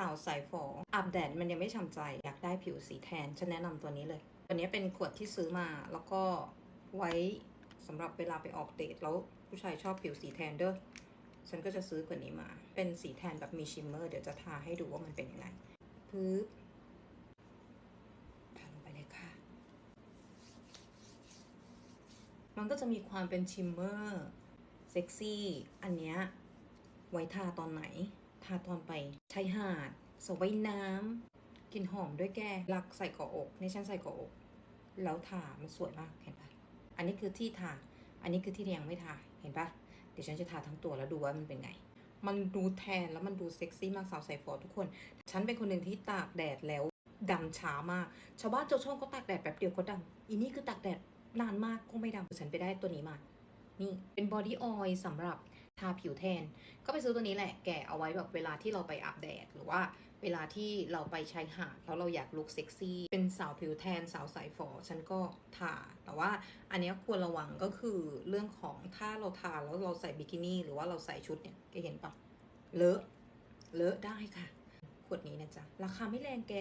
อ่าวสายฝออาบแดดมันยังไม่ฉ่ำใจ อยากได้ผิวสีแทน ฉันแนะนำตัวนี้เลย ตัวนี้เป็นขวดที่ซื้อมา แล้วก็ไว้สำหรับเวลาไปออกเดทแล้วผู้ชายชอบผิวสีแทนเด้อ ฉันก็จะซื้อกว่านี้มา เป็นสีแทนแบบมีชิมเมอร์ เดี๋ยวจะทาให้ดูว่ามันเป็นยังไงปึ๊บทาลงไปเลยค่ะ มันก็จะมีความเป็นชิมเมอร์ เซ็กซี่ อันเนี้ยไว้ทาตอนไหน ทาตอนไปชายหาดสระว่ายน้ำกลิ่นหอมด้วยแกรักใส่เกาะอกในี่ฉันใส่เกาะอก แล้วทามันสวยมากเห็นปะอันนี้คือที่ทาอันนี้คือที่ยังไม่ทาเห็นปะเดี๋ยวฉันจะทาทั้งตัวแล้วดูว่ามันเป็นไง มันดูแทนแล้วมันดูเซ็กซี่มากสาวใส่ฟอทุกคน ฉันเป็นคนหนึ่งที่ตากแดดแล้วดำช้ามาก ชาวบ้านชาช่องก็ตากแดดแบบเดียวก็ดำอีนี่คือตากแดดนานมากก็ไม่ดำฉันไปได้ตัวนี้มา นี่เป็นบอดี้ออยล์สำหรับ ทาผิวแทน ก็ไปซื้อตัวนี้แหละ แกะเอาไว้แบบเวลาที่เราไปอาบแดด หรือว่าเวลาที่เราไปชายหาดแล้วเราอยากลุคเซ็กซี่ เป็นสาวผิวแทนสาวสายฝอฉันก็ทา แต่ว่าอันนี้ควรระวังก็คือเรื่องของถ้าเราทาแล้วเราใส่บิกินี่หรือว่าเราใส่ชุดเนี่ยแกเห็นปะเลอะเลอะได้ค่ะ ขวดนี้นะจ๊ะ ราคาไม่แรงแก